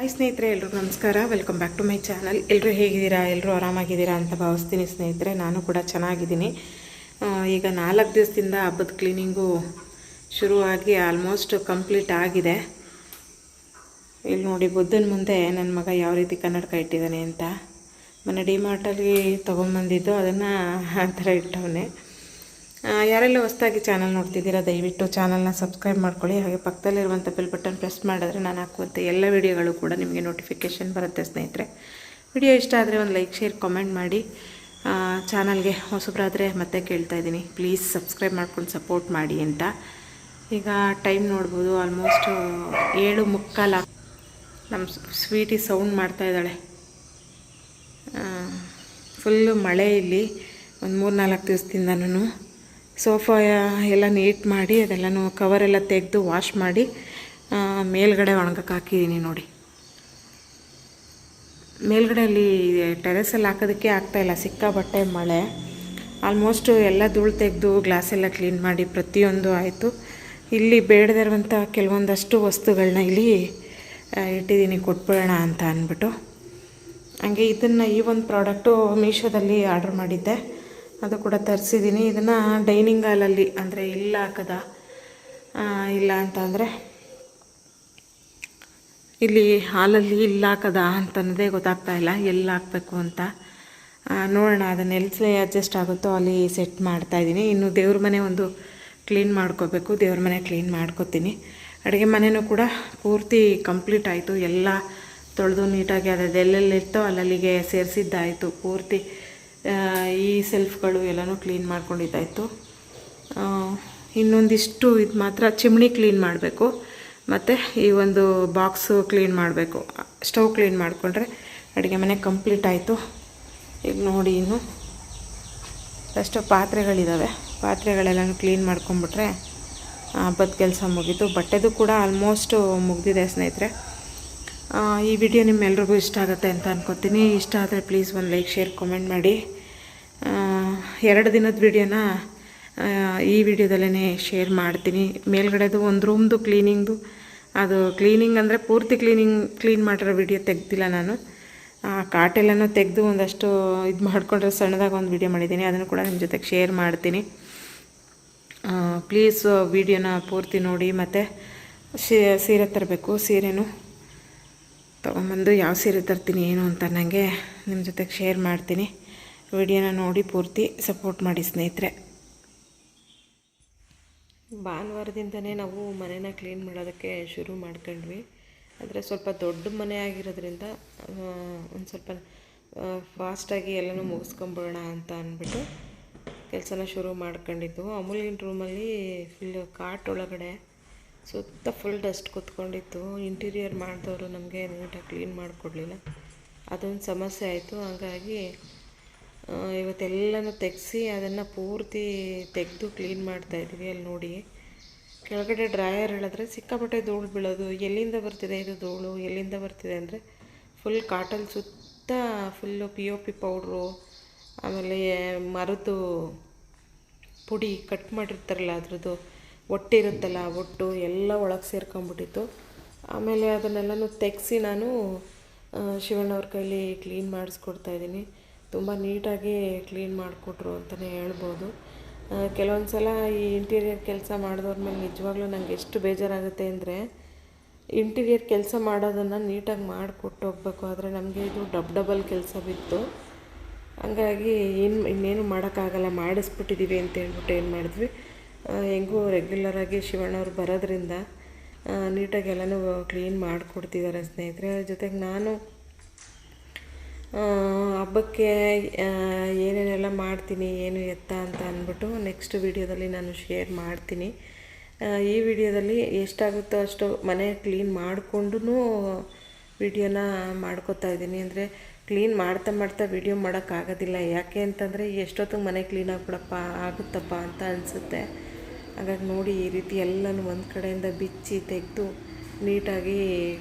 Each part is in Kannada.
ಹಾಯ್ ಸ್ನೇಹಿತರೆ ಎಲ್ಲರೂ ನಮಸ್ಕಾರ. Welcome back to my channel ಎಲ್ಲರೂ ಹೇಗಿದ್ದೀರಾ? ಎಲ್ಲರೂ ಆರಾಮಾಗಿದ್ದೀರಾ ಅಂತ ಭಾವಿಸ್ತೀನಿ ಸ್ನೇಹಿತರೆ. ನಾನು ಕೂಡ ಚೆನ್ನಾಗಿದ್ದೀನಿ. ಈಗ ನಾಲ್ಕು ದಿವಸದಿಂದ ಹಬ್ಬದ ಕ್ಲೀನಿಂಗು ಶುರುವಾಗಿ ಆಲ್ಮೋಸ್ಟ್ ಕಂಪ್ಲೀಟ್ ಆಗಿದೆ. ಇಲ್ಲಿ ನೋಡಿ, ಬುದ್ಧನ ಮುಂದೆ ನನ್ನ ಮಗ ಯಾವ ರೀತಿ ಕನ್ನಡಕ ಇಟ್ಟಿದ್ದಾನೆ ಅಂತ. ಮೊನ್ನೆ ಡಿಮಾರ್ಟಲ್ಲಿ ತೊಗೊಂಬಂದಿದ್ದು. ಅದನ್ನು ಆ ಥರ ಇಟ್ಟವನೆ. ಯಾರೆಲ್ಲ ಹೊಸ್ದಾಗಿ ಚಾನಲ್ ನೋಡ್ತಿದ್ದೀರಾ, ದಯವಿಟ್ಟು ಚಾನಲ್ನ ಸಬ್ಸ್ಕ್ರೈಬ್ ಮಾಡ್ಕೊಳ್ಳಿ. ಹಾಗೆ ಪಕ್ಕದಲ್ಲಿರುವಂಥ ಬೆಲ್ ಬಟನ್ ಪ್ರೆಸ್ ಮಾಡಿದ್ರೆ ನಾನು ಹಾಕುವಂಥ ಎಲ್ಲ ವಿಡಿಯೋಗಳು ಕೂಡ ನಿಮಗೆ ನೋಟಿಫಿಕೇಷನ್ ಬರುತ್ತೆ, ಸ್ನೇಹಿತರೆ. ವಿಡಿಯೋ ಇಷ್ಟ ಆದರೆ ಒಂದು ಲೈಕ್ ಶೇರ್ ಕಾಮೆಂಟ್ ಮಾಡಿ. ಚಾನಲ್ಗೆ ಹೊಸಬ್ರಾದರೆ ಮತ್ತೆ ಕೇಳ್ತಾ ಇದ್ದೀನಿ. ಪ್ಲೀಸ್ ಸಬ್ಸ್ಕ್ರೈಬ್ ಮಾಡ್ಕೊಂಡು ಸಪೋರ್ಟ್ ಮಾಡಿ ಅಂತ. ಈಗ ಟೈಮ್ ನೋಡ್ಬೋದು ಆಲ್ಮೋಸ್ಟ್ ಏಳು ಮುಕ್ಕಾಲ ನಮ್ಮ ಸ್ವೀಟಿ ಸೌಂಡ್ ಮಾಡ್ತಾ ಇದ್ದಾಳೆ. ಫುಲ್ಲು ಮಳೆ ಇಲ್ಲಿ. ಒಂದು ಮೂರು ನಾಲ್ಕು ದಿವಸದಿಂದನೂ. ಸೋಫಾ ಎಲ್ಲ ನೀಟ್ ಮಾಡಿ ಅದೆಲ್ಲನೂ ಕವರೆಲ್ಲ ತೆಗೆದು ವಾಶ್ ಮಾಡಿ ಮೇಲ್ಗಡೆ ಒಣಗಕ್ಕೆ ಹಾಕಿದ್ದೀನಿ ನೋಡಿ. ಮೇಲ್ಗಡೆ ಅಲ್ಲಿ ಟೆರೆಸಲ್ಲಿ ಹಾಕೋದಕ್ಕೆ ಆಗ್ತಾಯಿಲ್ಲ ಸಿಕ್ಕಾಬಟ್ಟೆ ಮಳೆ. ಆಲ್ಮೋಸ್ಟು ಎಲ್ಲ ಧೂಳು ತೆಗೆದು ಗ್ಲಾಸ್ ಎಲ್ಲ ಕ್ಲೀನ್ ಮಾಡಿ ಪ್ರತಿಯೊಂದು ಆಯಿತು. ಇಲ್ಲಿ ಬೇಡದಿರುವಂಥ ಕೆಲವೊಂದಷ್ಟು ವಸ್ತುಗಳನ್ನ ಇಲ್ಲಿ ಇಟ್ಟಿದ್ದೀನಿ ಕೊಟ್ಬಿಡೋಣ ಅಂತ ಅಂದ್ಬಿಟ್ಟು. ಹಂಗೆ ಇದನ್ನು ಈ ಒಂದು ಪ್ರಾಡಕ್ಟು ಮೀಶೋದಲ್ಲಿ ಆರ್ಡ್ರ್ ಮಾಡಿದ್ದೆ. ಅದು ಕೂಡ ತರಿಸಿದ್ದೀನಿ. ಇದನ್ನು ಡೈನಿಂಗ್ ಹಾಲಲ್ಲಿ ಅಂದರೆ ಇಲ್ಲ ಹಾಕದ? ಇಲ್ಲ ಅಂತಂದರೆ ಇಲ್ಲಿ ಹಾಲಲ್ಲಿ ಇಲ್ಲ ಹಾಕದ ಅಂತನ್ನೋದೇ ಗೊತ್ತಾಗ್ತಾ ಇಲ್ಲ. ಎಲ್ಲಿ ಹಾಕಬೇಕು ಅಂತ. ನೋಡೋಣ, ಅದನ್ನು ಎಲ್ಲಿ ಅಡ್ಜಸ್ಟ್ ಆಗುತ್ತೋ ಅಲ್ಲಿ ಸೆಟ್ ಮಾಡ್ತಾಯಿದ್ದೀನಿ ಇನ್ನು ದೇವ್ರ ಮನೆ ಒಂದು ಕ್ಲೀನ್ ಮಾಡ್ಕೋಬೇಕು. ದೇವ್ರ ಮನೆ ಕ್ಲೀನ್ ಮಾಡ್ಕೋತೀನಿ. ಅಡುಗೆ ಮನೆಯೂ ಕೂಡ ಪೂರ್ತಿ ಕಂಪ್ಲೀಟ್ ಆಯಿತು. ಎಲ್ಲ ತೊಳೆದು ನೀಟಾಗಿ ಅದು ಎಲ್ಲೆಲ್ಲಿರ್ತೋ ಅಲ್ಲಲ್ಲಿಗೆ ಸೇರಿಸಿದ್ದಾಯಿತು ಪೂರ್ತಿ. ಈ ಸೆಲ್ಫ್ಗಳು ಎಲ್ಲನೂ ಕ್ಲೀನ್ ಮಾಡ್ಕೊಂಡಿದ್ದಾಯಿತು. ಇನ್ನೊಂದಿಷ್ಟು ಇದು ಮಾತ್ರ ಚಿಮಣಿ ಕ್ಲೀನ್ ಮಾಡಬೇಕು. ಮತ್ತು ಈ ಒಂದು ಬಾಕ್ಸು ಕ್ಲೀನ್ ಮಾಡಬೇಕು. ಸ್ಟವ್ ಕ್ಲೀನ್ ಮಾಡಿಕೊಂಡ್ರೆ ಅಡುಗೆ ಮನೆ ಕಂಪ್ಲೀಟ್ ಆಯಿತು. ಈಗ ನೋಡಿ ಇನ್ನು ಅಷ್ಟು ಪಾತ್ರೆಗಳಿದ್ದಾವೆ ಪಾತ್ರೆಗಳೆಲ್ಲನೂ ಕ್ಲೀನ್ ಮಾಡ್ಕೊಂಬಿಟ್ರೆ ಹಬ್ಬದ ಕೆಲಸ ಮುಗೀತು. ಬಟ್ಟೆದು ಕೂಡ ಆಲ್ಮೋಸ್ಟು ಮುಗಿದಿದೆ ಸ್ನೇಹಿತರೆ. ಈ ವಿಡಿಯೋ ನಿಮ್ಮೆಲ್ರಿಗೂ ಇಷ್ಟ ಆಗುತ್ತೆ ಅಂತ ಅನ್ಕೋತೀನಿ. ಇಷ್ಟ ಆದರೆ ಪ್ಲೀಸ್ ಒಂದು ಲೈಕ್ ಶೇರ್ ಕಮೆಂಟ್ ಮಾಡಿ. ಎರಡು ದಿನದ ವಿಡಿಯೋನ ಈ ವಿಡಿಯೋದಲ್ಲೇ ಶೇರ್ ಮಾಡ್ತೀನಿ. ಮೇಲ್ಗಡೆದು ಒಂದು ರೂಮ್ದು ಕ್ಲೀನಿಂಗ್ದು ಅದು ಕ್ಲೀನಿಂಗ್ ಅಂದರೆ ಪೂರ್ತಿ ಕ್ಲೀನಿಂಗ್ ಕ್ಲೀನ್ ಮಾಡಿರೋ ವಿಡಿಯೋ ತೆಗ್ದಿಲ್ಲ ನಾನು. ಆ, ಕಾಟೆಲ್ಲನೂ ತೆಗೆದು ಒಂದಷ್ಟು ಇದು ಮಾಡಿಕೊಂಡ್ರೆ ಸಣ್ಣದಾಗಿ ಒಂದು ವಿಡಿಯೋ ಮಾಡಿದ್ದೀನಿ. ಅದನ್ನು ಕೂಡ ನಿಮ್ಮ ಜೊತೆಗೆ ಶೇರ್ ಮಾಡ್ತೀನಿ. ಪ್ಲೀಸ್ ವಿಡಿಯೋನ ಪೂರ್ತಿ ನೋಡಿ. ಮತ್ತು ಸೀರೆ ತರಬೇಕು ಸೀರೆನೂ. ತೊಗೊಂಬಂದು ಯಾವ ಸೀರೆ ತರ್ತೀನಿ, ಏನು ಅಂತ ನನಗೆ ನಿಮ್ಮ ಜೊತೆಗೆ ಶೇರ್ ಮಾಡ್ತೀನಿ. ವಿಡಿಯೋನ ನೋಡಿ ಪೂರ್ತಿ ಸಪೋರ್ಟ್ ಮಾಡಿ ಸ್ನೇಹಿತರೆ. ಭಾನುವಾರದಿಂದನೇ ನಾವು ಮನೇನ ಕ್ಲೀನ್ ಮಾಡೋದಕ್ಕೆ ಶುರು ಮಾಡ್ಕೊಂಡ್ವಿ. ಆದರೆ ಸ್ವಲ್ಪ ದೊಡ್ಡ ಮನೆ ಆಗಿರೋದ್ರಿಂದ ಒಂದು ಸ್ವಲ್ಪ ಫಾಸ್ಟಾಗಿ ಎಲ್ಲನೂ ಮುಗಿಸ್ಕೊಂಬಿಡೋಣ ಅಂತ ಅಂದ್ಬಿಟ್ಟು ಕೆಲಸನ ಶುರು ಮಾಡ್ಕೊಂಡಿದ್ದು ಅಮೂಲಿನ ರೂಮಲ್ಲಿ ಫುಲ್ಲು ಕಾಟ್ ಒಳಗಡೆ ಸುತ್ತ ಫುಲ್ ಡಸ್ಟ್ ಕೂತ್ಕೊಂಡಿತ್ತು. ಇಂಟೀರಿಯರ್ ಮಾಡಿದವರು ನಮಗೆ ನೀಟಾಗಿ ಕ್ಲೀನ್ ಮಾಡಿಕೊಡ್ಲಿಲ್ಲ. ಅದೊಂದು ಸಮಸ್ಯೆ ಆಯಿತು. ಹಾಗಾಗಿ ಇವತ್ತೆಲ್ಲನೂ ತೆಗೆಸಿ ಅದನ್ನು ಪೂರ್ತಿ ತೆಗೆದು ಕ್ಲೀನ್ ಮಾಡ್ತಾ ಇದ್ವಿ ಅಲ್ಲಿ ನೋಡಿ. ಕೆಳಗಡೆ ಡ್ರಾಯರ್ ಹೇಳಿದ್ರೆ ಸಿಕ್ಕಾಪಟ್ಟೆ ಧೂಳು ಬೀಳೋದು. ಎಲ್ಲಿಂದ ಬರ್ತಿದೆ ಇದು ಧೂಳು? ಎಲ್ಲಿಂದ ಬರ್ತಿದೆ ಅಂದರೆ ಫುಲ್ ಕಾಟಲ್ ಸುತ್ತ full P O P powder ಆಮೇಲೆ ಮರದ್ದು ಪುಡಿ ಕಟ್ ಮಾಡಿರ್ತಾರಲ್ಲ ಅದ್ರದ್ದು. ಒಟ್ಟಿರುತ್ತಲ್ಲ, ಒಟ್ಟು ಎಲ್ಲ ಒಳಗೆ ಸೇರ್ಕೊಂಬಿಟ್ಟಿತ್ತು. ಆಮೇಲೆ ಅದನ್ನೆಲ್ಲನೂ ತೆಗೆಸಿ ನಾನು ಶಿವಣ್ಣವ್ರ ಕೈಲಿ ಕ್ಲೀನ್ ಮಾಡಿಸ್ಕೊಡ್ತಾ ಇದ್ದೀನಿ. ತುಂಬ ನೀಟಾಗಿ ಕ್ಲೀನ್ ಮಾಡಿಕೊಟ್ರು ಅಂತಲೇ ಹೇಳ್ಬೋದು. ಕೆಲವೊಂದು ಸಲ ಈ ಇಂಟೀರಿಯರ್ ಕೆಲಸ ಮಾಡಿದವ್ರ ಮೇಲೆ ನಿಜವಾಗ್ಲೂ ನಂಗೆ ಎಷ್ಟು ಬೇಜಾರಾಗುತ್ತೆ ಅಂದರೆ, ಇಂಟೀರಿಯರ್ ಕೆಲಸ ಮಾಡೋದನ್ನು ನೀಟಾಗಿ ಮಾಡಿಕೊಟ್ಟು ಹೋಗ್ಬೇಕು. ಆದರೆ ನಮಗೆ ಇದು ಡಬ್ ಡಬಲ್ ಕೆಲಸ ಬಿತ್ತು. ಹಂಗಾಗಿ ಏನು ಇನ್ನೇನು ಮಾಡೋಕ್ಕಾಗಲ್ಲ ಮಾಡಿಸ್ಬಿಟ್ಟಿದ್ದೀವಿ ಅಂತ ಹೇಳ್ಬಿಟ್ಟು ಏನು ಮಾಡಿದ್ವಿ. ಹೆಂಗೂ ರೆಗ್ಯುಲರಾಗಿ ಶಿವಣ್ಣವ್ರು ಬರೋದ್ರಿಂದ ನೀಟಾಗಿ ಎಲ್ಲನೂ ಕ್ಲೀನ್ ಮಾಡಿಕೊಡ್ತಿದ್ದಾರೆ ಸ್ನೇಹಿತರೆ. ಜೊತೆಗೆ ನಾನು ಹಬ್ಬಕ್ಕೆ ಏನೇನೆಲ್ಲ ಮಾಡ್ತೀನಿ, ಏನು ಎತ್ತ ಅಂತ ಅಂದ್ಬಿಟ್ಟು ನೆಕ್ಸ್ಟ್ ವಿಡಿಯೋದಲ್ಲಿ ನಾನು ಶೇರ್ ಮಾಡ್ತೀನಿ. ಈ ವಿಡಿಯೋದಲ್ಲಿ ಎಷ್ಟಾಗುತ್ತೋ ಅಷ್ಟು ಮನೆ ಕ್ಲೀನ್ ಮಾಡಿಕೊಂಡು ವಿಡಿಯೋನ ಮಾಡ್ಕೋತಾ ಇದ್ದೀನಿ. ಅಂದರೆ ಕ್ಲೀನ್ ಮಾಡ್ತಾ ಮಾಡ್ತಾ ವಿಡಿಯೋ ಮಾಡೋಕ್ಕಾಗೋದಿಲ್ಲ. ಯಾಕೆ ಅಂತಂದರೆ ಎಷ್ಟೊತ್ತಿಗೆ ಮನೆ ಕ್ಲೀನ್ ಆಗ್ಬಿಡಪ್ಪ, ಆಗುತ್ತಪ್ಪ ಅಂತ ಅನಿಸುತ್ತೆ. ಹಾಗಾಗಿ ನೋಡಿ ಈ ರೀತಿ ಎಲ್ಲನೂ ಒಂದು ಕಡೆಯಿಂದ ಬಿಚ್ಚಿ ತೆಗೆದು ನೀಟಾಗಿ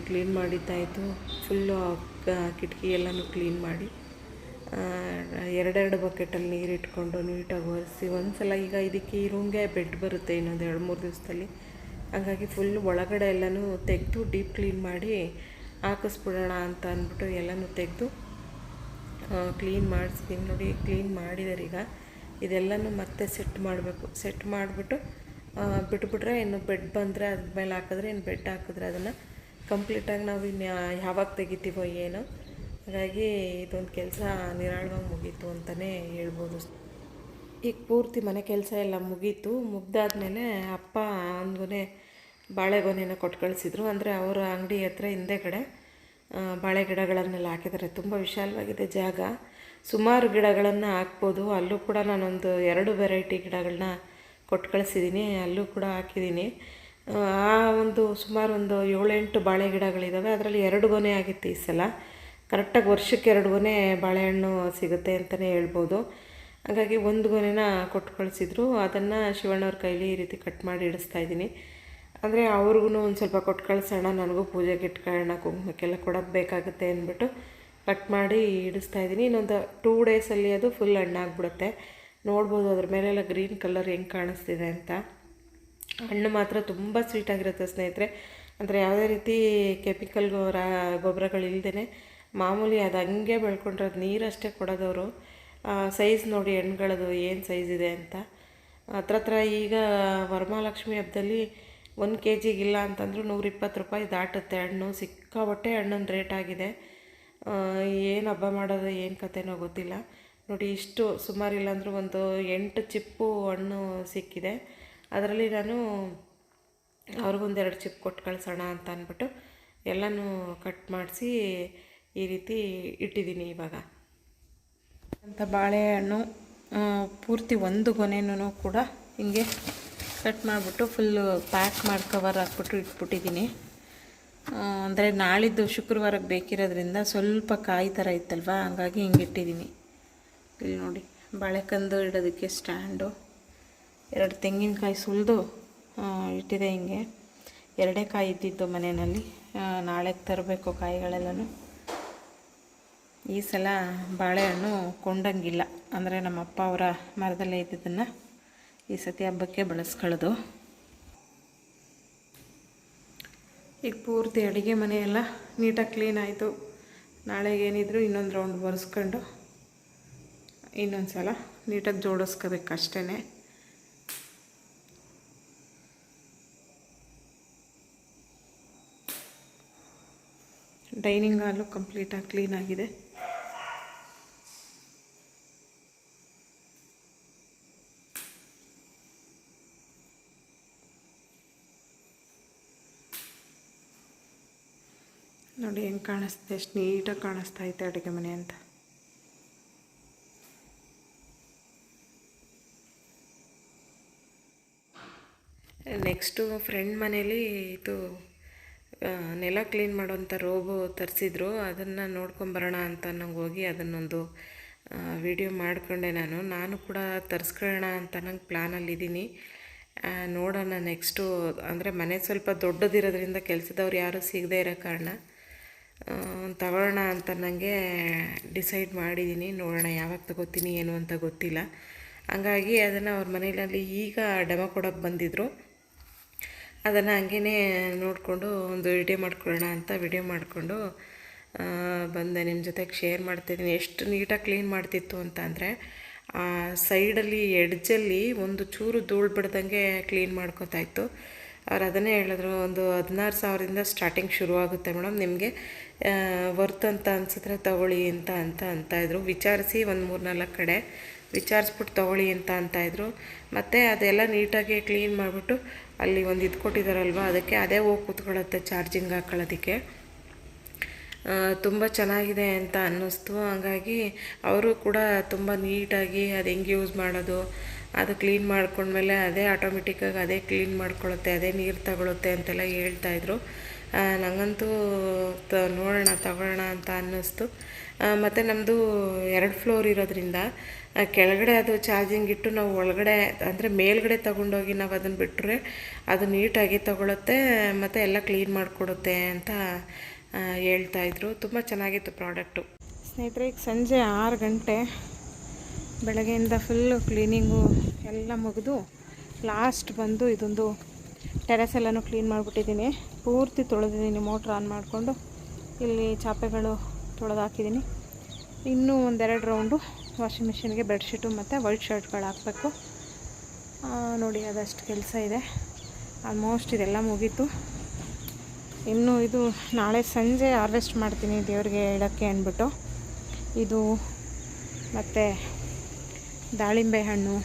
ಕ್ಲೀನ್ ಮಾಡಿದ್ದಾಯಿತು. ಫುಲ್ಲು ಕಿಟಕಿ ಎಲ್ಲನೂ ಕ್ಲೀನ್ ಮಾಡಿ ಎರಡೆರಡು ಬಕೆಟಲ್ಲಿ ನೀರು ಇಟ್ಕೊಂಡು ನೀಟಾಗಿ ಒರೆಸಿ. ಒಂದು ಸಲ ಈಗ ಇದಕ್ಕೆ ಈ ರೂಮ್ಗೆ ಬೆಡ್ ಬರುತ್ತೆ ಇನ್ನೊಂದು ಎರಡು ಮೂರು ದಿವಸದಲ್ಲಿ. ಹಾಗಾಗಿ ಫುಲ್ ಒಳಗಡೆ ಎಲ್ಲನೂ ತೆಗೆದು ಡೀಪ್ ಕ್ಲೀನ್ ಮಾಡಿ ಹಾಕಿಸ್ಬಿಡೋಣ ಅಂತ ಅಂದ್ಬಿಟ್ಟು ಎಲ್ಲನೂ ತೆಗೆದು ಕ್ಲೀನ್ ಮಾಡಿಸ್ತೀನಿ. ನೋಡಿ ಕ್ಲೀನ್ ಮಾಡಿದ್ದಾರೆ ಈಗ. ಇದೆಲ್ಲನೂ ಮತ್ತೆ ಸೆಟ್ ಮಾಡಬೇಕು. ಸೆಟ್ ಮಾಡಿಬಿಟ್ಟು ಬಿಟ್ಬಿಟ್ರೆ ಇನ್ನು ಬೆಡ್ ಬಂದರೆ ಅದ್ರ ಮೇಲೆ ಹಾಕಿದ್ರೆ ಇನ್ನು ಬೆಡ್ ಹಾಕಿದ್ರೆ ಅದನ್ನು ಕಂಪ್ಲೀಟಾಗಿ ನಾವು ಇನ್ನು ಯಾವಾಗ ತೆಗಿತೀವೋ ಏನೋ. ಹಾಗಾಗಿ ಇದೊಂದು ಕೆಲಸ ನಿರಾಳವಾಗಿ ಮುಗೀತು ಅಂತಲೇ ಹೇಳ್ಬೋದು. ಈಗ ಪೂರ್ತಿ ಮನೆ ಕೆಲಸ ಎಲ್ಲ ಮುಗೀತು. ಮುಗ್ದಾದ್ಮೇಲೆ ಅಪ್ಪ ಒಂದು ಗೊನೆ ಬಾಳೆಗೊನೆನ ಕೊಟ್ಟು ಕಳಿಸಿದ್ರು ಅಂದರೆ ಅವರ ಅಂಗಡಿ ಹತ್ರ ಹಿಂದೆ ಕಡೆ ಬಾಳೆ ಗಿಡಗಳನ್ನೆಲ್ಲ ಹಾಕಿದ್ದಾರೆ ತುಂಬ ವಿಶಾಲವಾಗಿದೆ ಜಾಗ. ಸುಮಾರು ಗಿಡಗಳನ್ನು ಹಾಕ್ಬೋದು. ಅಲ್ಲೂ ಕೂಡ ನಾನೊಂದು ಎರಡು ವೆರೈಟಿ ಗಿಡಗಳನ್ನ ಕೊಟ್ಟು ಕಳಿಸಿದ್ದೀನಿ ಅಲ್ಲೂ ಕೂಡ ಹಾಕಿದ್ದೀನಿ ಆ, ಒಂದು ಸುಮಾರು ಒಂದು ಏಳೆಂಟು ಬಾಳೆ ಗಿಡಗಳಿದ್ದಾವೆ ಅದರಲ್ಲಿ ಎರಡು ಗೊನೆ ಆಗಿತ್ತು ಈ ಸಲ. ಕರೆಕ್ಟಾಗಿ ವರ್ಷಕ್ಕೆ ಎರಡು ಗೊನೆ ಬಾಳೆಹಣ್ಣು ಸಿಗುತ್ತೆ ಅಂತಲೇ ಹೇಳ್ಬೋದು. ಹಾಗಾಗಿ ಒಂದು ಗೊನೆನ ಕೊಟ್ಟು ಕಳಿಸಿದ್ರು. ಅದನ್ನು ಶಿವಣ್ಣವ್ರ ಕೈಲಿ ಈ ರೀತಿ ಕಟ್ ಮಾಡಿ ಇಡಿಸ್ತಾ ಇದ್ದೀನಿ ಅಂದರೆ ಅವ್ರಿಗೂ ಒಂದು ಸ್ವಲ್ಪ ಕೊಟ್ಟು ಕಳಿಸೋಣ. ನನಗೂ ಪೂಜೆಗೆ ಇಟ್ಕೊಳ್ಳೋಣ. ಕುಂಕುಮಕ್ಕೆಲ್ಲ ಕೊಡೋಕ್ಕೆ ಬೇಕಾಗುತ್ತೆ ಅಂದ್ಬಿಟ್ಟು ಕಟ್ ಮಾಡಿ ಇಡಿಸ್ತಾ ಇದ್ದೀನಿ. ಇನ್ನೊಂದು ಟೂ ಡೇಸಲ್ಲಿ ಅದು ಫುಲ್ ಹಣ್ಣಾಗ್ಬಿಡುತ್ತೆ. ನೋಡ್ಬೋದು ಅದ್ರ ಮೇಲೆಲ್ಲ ಗ್ರೀನ್ ಕಲರ್ ಹೆಂಗೆ ಕಾಣಿಸ್ತಿದೆ ಅಂತ. ಹಣ್ಣು ಮಾತ್ರ ತುಂಬ ಸ್ವೀಟಾಗಿರುತ್ತೆ ಸ್ನೇಹಿತರೆ. ಅಂದರೆ ಯಾವುದೇ ರೀತಿ ಕೆಮಿಕಲ್ ಗೊಬ್ಬರ ಗೊಬ್ಬರಗಳಿಲ್ದೇ ಮಾಮೂಲಿ ಅದು ಹಂಗೆ ಬೆಳ್ಕೊಂಡ್ರೆ ಅದು ನೀರಷ್ಟೇ ಕೊಡೋದವರು. ಸೈಜ್ ನೋಡಿ ಹಣ್ಣುಗಳದು ಏನು ಸೈಜ್ ಇದೆ ಅಂತ. ಹತ್ರ ಹತ್ರ ಈಗ ವರಮಹಾಲಕ್ಷ್ಮಿ ಹಬ್ಬದಲ್ಲಿ ಒಂದು ಕೆ ಜಿಗಿಲ್ಲ ಅಂತಂದ್ರೂ ನೂರಿಪ್ಪತ್ತು ರೂಪಾಯಿ ದಾಟುತ್ತೆ ಹಣ್ಣು. ಸಿಕ್ಕಾಬಟ್ಟೆ ಹಣ್ಣಿನ ರೇಟ್ ಆಗಿದೆ. ಏನು ಹಬ್ಬ ಮಾಡೋದು, ಏನು ಕತೆನೋ ಗೊತ್ತಿಲ್ಲ. ನೋಡಿ, ಇಷ್ಟು ಸುಮಾರು ಇಲ್ಲಾಂದ್ರೂ ಒಂದು ಎಂಟು ಚಿಪ್ಪು ಹಣ್ಣು ಸಿಕ್ಕಿದೆ. ಅದರಲ್ಲಿ ನಾನು ಅವ್ರಿಗೊಂದೆರಡು ಚಿಪ್ ಕೊಟ್ಟು ಕಳ್ಸೋಣ ಅಂತ ಅಂದ್ಬಿಟ್ಟು ಎಲ್ಲನೂ ಕಟ್ ಮಾಡಿಸಿ ಈ ರೀತಿ ಇಟ್ಟಿದ್ದೀನಿ ಇವಾಗ. ಅಂತ ಬಾಳೆಹಣ್ಣು ಪೂರ್ತಿ ಒಂದು ಗೊನೆನೂ ಕೂಡ ಹಿಂಗೆ ಕಟ್ ಮಾಡಿಬಿಟ್ಟು ಫುಲ್ಲು ಪ್ಯಾಕ್ ಮಾಡಿ ಕವರ್ ಹಾಕ್ಬಿಟ್ಟು ಇಟ್ಬಿಟ್ಟಿದ್ದೀನಿ. ಅಂದರೆ ನಾಳಿದ್ದು ಶುಕ್ರವಾರಕ್ಕೆ ಬೇಕಿರೋದ್ರಿಂದ ಸ್ವಲ್ಪ ಕಾಯಿ ಥರ ಇತ್ತಲ್ವಾ? ಹಂಗಾಗಿ ಹಿಂಗೆ ಇಟ್ಟಿದ್ದೀನಿ. ಇಲ್ಲಿ ನೋಡಿ, ಬಾಳೆಕಂದು ಇಡೋದಕ್ಕೆ ಸ್ಟ್ಯಾಂಡು, ಎರಡು ತೆಂಗಿನಕಾಯಿ ಸುಲಿದು ಇಟ್ಟಿದೆ ಹಿಂಗೆ. ಎರಡೇ ಕಾಯಿ ಇದ್ದಿದ್ದು ಮನೆಯಲ್ಲಿ. ನಾಳೆ ತರಬೇಕು ಕಾಯಿಗಳೆಲ್ಲನೂ. ಈ ಸಲ ಬಾಳೆಹಣ್ಣು ಕೊಂಡಂಗಿಲ್ಲ. ಅಂದರೆ ನಮ್ಮ ಅಪ್ಪ ಅವರ ಮರದಲ್ಲೇ ಇದ್ದಿದ್ದನ್ನು ಈ ಸತಿ ಹಬ್ಬಕ್ಕೆ ಬಳಸ್ಕೊಳ್ಳೋದು. ಈಗ ಪೂರ್ತಿ ಅಡುಗೆ ಮನೆಯೆಲ್ಲ ನೀಟಾಗಿ ಕ್ಲೀನ್ ಆಯಿತು. ನಾಳೆಗೆ ಏನಿದ್ರು ಇನ್ನೊಂದು ರೌಂಡ್ ಒರೆಸ್ಕೊಂಡು ಇನ್ನೊಂದು ಸಲ ನೀಟಾಗಿ ಜೋಡಿಸ್ಕೋಬೇಕು ಅಷ್ಟೇ ಡೈನಿಂಗ್ ಹಾಲು ಕಂಪ್ಲೀಟಾಗಿ ಕ್ಲೀನ್ ಆಗಿದೆ. ನೋಡಿ ಹೆಂಗೆ ಕಾಣಿಸ್ತಿದೆ, ಎಷ್ಟು ನೀಟಾಗಿ ಕಾಣಿಸ್ತಾ ಐತೆ ಅಡುಗೆ ಮನೆ ಅಂತ. ನೆಕ್ಸ್ಟು ಫ್ರೆಂಡ್ ಮನೇಲಿ ಇದು ನೆಲ ಕ್ಲೀನ್ ಮಾಡೋಂಥ ರೋಬೋ ತರಿಸಿದ್ರು, ಅದನ್ನು ನೋಡ್ಕೊಂಬರೋಣ ಅಂತ ನಂಗೆ ಹೋಗಿ ಅದನ್ನೊಂದು ವಿಡಿಯೋ ಮಾಡಿಕೊಂಡೆ ನಾನು. ನಾನು ಕೂಡ ತರಿಸ್ಕೊಳ್ಳೋಣ ಅಂತ ನಂಗೆ ಪ್ಲ್ಯಾನಲ್ಲಿದ್ದೀನಿ ನೋಡೋಣ ನೆಕ್ಸ್ಟು, ಅಂದರೆ ಮನೆ ಸ್ವಲ್ಪ ದೊಡ್ಡದಿರೋದ್ರಿಂದ ಕೆಲಸದವ್ರು ಯಾರೂ ಸಿಗದೇ ಇರೋ ಕಾರಣ. ತಗೊಳ್ಳೋಣ ಅಂತ ನನಗೆ ಡಿಸೈಡ್ ಮಾಡಿದ್ದೀನಿ ನೋಡೋಣ ಯಾವಾಗ ತಗೋತೀನಿ, ಏನು ಅಂತ ಗೊತ್ತಿಲ್ಲ. ಹಂಗಾಗಿ ಅದನ್ನು ಅವ್ರ ಮನೆಯಲ್ಲಿ ಈಗ ಡೆಮೋ ಕೊಡೋಕ್ಕೆ ಬಂದಿದ್ದರು ಅದನ್ನು ಹಂಗೇ ನೋಡಿಕೊಂಡು ಒಂದು ವಿಡಿಯೋ ಮಾಡ್ಕೊಳ್ಳೋಣ ಅಂತ ವಿಡಿಯೋ ಮಾಡಿಕೊಂಡು ಬಂದೆ. ನಿಮ್ಮ ಜೊತೆಗೆ ಶೇರ್ ಮಾಡ್ತಿದ್ದೀನಿ. ಎಷ್ಟು ನೀಟಾಗಿ ಕ್ಲೀನ್ ಮಾಡ್ತಿತ್ತು ಅಂತ ಅಂದರೆ ಸೈಡಲ್ಲಿ ಎಡ್ಜಲ್ಲಿ ಒಂದು ಚೂರು ಧೂಳು ಬಿಡ್ದಂಗೆ ಕ್ಲೀನ್ ಮಾಡ್ಕೋತಾ ಇತ್ತು. ಅವ್ರು ಅದನ್ನೇ ಹೇಳಿದ್ರು, ಒಂದು ಹದಿನಾರು ಸಾವಿರದಿಂದ ಸ್ಟಾರ್ಟಿಂಗ್ ಶುರುವಾಗುತ್ತೆ ಮೇಡಮ್ ನಿಮಗೆ. ವರ್ತ್ ಅಂತ ಅನ್ಸಿದ್ರೆ ತಗೊಳ್ಳಿ ಅಂತ ಅಂತ ಅಂತ ಇದ್ರು. ವಿಚಾರಿಸಿ ಒಂದು ಮೂರು ನಾಲ್ಕು ಕಡೆ ವಿಚಾರಿಸ್ಬಿಟ್ಟು ತೊಗೊಳ್ಳಿ ಅಂತ ಅಂತ ಇದ್ರು. ಮತ್ತು ಅದೆಲ್ಲ ನೀಟಾಗಿ ಕ್ಲೀನ್ ಮಾಡಿಬಿಟ್ಟು ಅಲ್ಲಿ ಒಂದು ಇದು ಕೊಟ್ಟಿದ್ದಾರಲ್ವ ಅದಕ್ಕೆ ಅದೇ ಹೋಗಿ ಕೂತ್ಕೊಳ್ಳುತ್ತೆ ಚಾರ್ಜಿಂಗ್ ಹಾಕೊಳ್ಳೋದಕ್ಕೆ. ತುಂಬ ಚೆನ್ನಾಗಿದೆ ಅಂತ ಅನ್ನಿಸ್ತು. ಹಂಗಾಗಿ ಅವರು ಕೂಡ ತುಂಬ ನೀಟಾಗಿ ಅದು ಹೆಂಗೆ ಯೂಸ್ ಮಾಡೋದು ಅದು ಕ್ಲೀನ್ ಮಾಡ್ಕೊಂಡ್ಮೇಲೆ ಅದೇ ಆಟೋಮೆಟಿಕ್ಕಾಗಿ ಅದೇ ಕ್ಲೀನ್ ಮಾಡ್ಕೊಳ್ಳುತ್ತೆ ಅದೇ ನೀರು ತಗೊಳುತ್ತೆ ಅಂತೆಲ್ಲ ಹೇಳ್ತಾಯಿದ್ರು ನನಗಂತೂ ತ, ನೋಡೋಣ, ತಗೊಳ್ಳೋಣ ಅಂತ ಅನ್ನಿಸ್ತು. ಮತ್ತು ನಮ್ಮದು ಎರಡು ಫ್ಲೋರ್ ಇರೋದ್ರಿಂದ ಕೆಳಗಡೆ ಅದು ಚಾರ್ಜಿಂಗ್ ಇಟ್ಟು ನಾವು ಒಳಗಡೆ, ಅಂದರೆ ಮೇಲ್ಗಡೆ ತಗೊಂಡೋಗಿ ನಾವು ಅದನ್ನು ಬಿಟ್ಟರೆ ಅದು ನೀಟಾಗಿ ತಗೊಳುತ್ತೆ, ಮತ್ತು ಎಲ್ಲ ಕ್ಲೀನ್ ಮಾಡಿಕೊಡುತ್ತೆ ಅಂತ ಹೇಳ್ತಾಯಿದ್ರು ತುಂಬ ಚೆನ್ನಾಗಿತ್ತು ಪ್ರಾಡಕ್ಟು ಸ್ನೇಹಿತರೆ, ಈಗ ಸಂಜೆ ಆರು ಗಂಟೆ. ಬೆಳಗ್ಗೆಯಿಂದ ಫುಲ್ಲು ಕ್ಲೀನಿಂಗು ಎಲ್ಲ ಮುಗಿದು ಲಾಸ್ಟ್ ಬಂದು ಇದೊಂದು ಟೆರೆಸ್ ಎಲ್ಲನೂ ಕ್ಲೀನ್ ಮಾಡಿಬಿಟ್ಟಿದ್ದೀನಿ. ಪೂರ್ತಿ ತೊಳೆದಿದ್ದೀನಿ ಮೋಟ್ರ್ ಆನ್ ಮಾಡಿಕೊಂಡು. ಇಲ್ಲಿ ಚಾಪೆಗಳು ತೊಳೆದು ಹಾಕಿದ್ದೀನಿ. ಇನ್ನೂ ಒಂದೆರಡು ರೌಂಡು ವಾಷಿಂಗ್ ಮಿಷಿನ್ಗೆ ಬೆಡ್ಶೀಟು ಮತ್ತು ವೈಟ್ ಶರ್ಟ್ಗಳು ಹಾಕಬೇಕು. ನೋಡಿ, ಅದಷ್ಟು ಕೆಲಸ ಇದೆ. ಆಲ್ಮೋಸ್ಟ್ ಇದೆಲ್ಲ ಮುಗೀತು. ಇನ್ನು ಇದು ನಾಳೆ ಸಂಜೆ ಹಾರ್ವೆಸ್ಟ್ ಮಾಡ್ತೀನಿ ದೇವ್ರಿಗೆ ಇಡೋಕ್ಕೆ ಅಂದ್ಬಿಟ್ಟು. ಇದು ಮತ್ತು ದಾಳಿಂಬೆ ಹಣ್ಣು,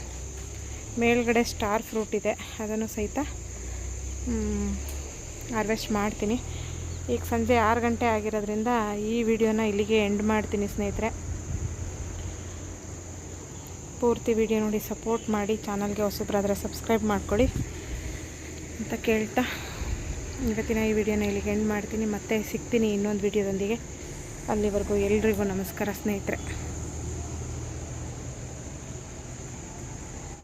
ಮೇಲ್ಗಡೆ ಸ್ಟಾರ್ ಫ್ರೂಟ್ ಇದೆ, ಅದನ್ನು ಸಹಿತ ಹಾರ್ವೆಸ್ಟ್ ಮಾಡ್ತೀನಿ. ಈಗ ಸಂಜೆ ಆರು ಗಂಟೆ ಆಗಿರೋದ್ರಿಂದ ಈ ವಿಡಿಯೋನ ಇಲ್ಲಿಗೆ ಎಂಡ್ ಮಾಡ್ತೀನಿ ಸ್ನೇಹಿತರೆ. ಪೂರ್ತಿ ವಿಡಿಯೋ ನೋಡಿ ಸಪೋರ್ಟ್ ಮಾಡಿ, ಚಾನಲ್ಗೆ ಹೊಸಬ್ರಾದರೆ ಸಬ್ಸ್ಕ್ರೈಬ್ ಮಾಡ್ಕೊಳ್ಳಿ ಅಂತ ಕೇಳ್ತಾ ಇವತ್ತಿನ ಈ ವಿಡಿಯೋನ ಇಲ್ಲಿಗೆ ಎಂಡ್ ಮಾಡ್ತೀನಿ. ಮತ್ತೆ ಸಿಗ್ತೀನಿ ಇನ್ನೊಂದು ವಿಡಿಯೋದೊಂದಿಗೆ. ಅಲ್ಲಿವರೆಗೂ ಎಲ್ರಿಗೂ ನಮಸ್ಕಾರ ಸ್ನೇಹಿತರೆ.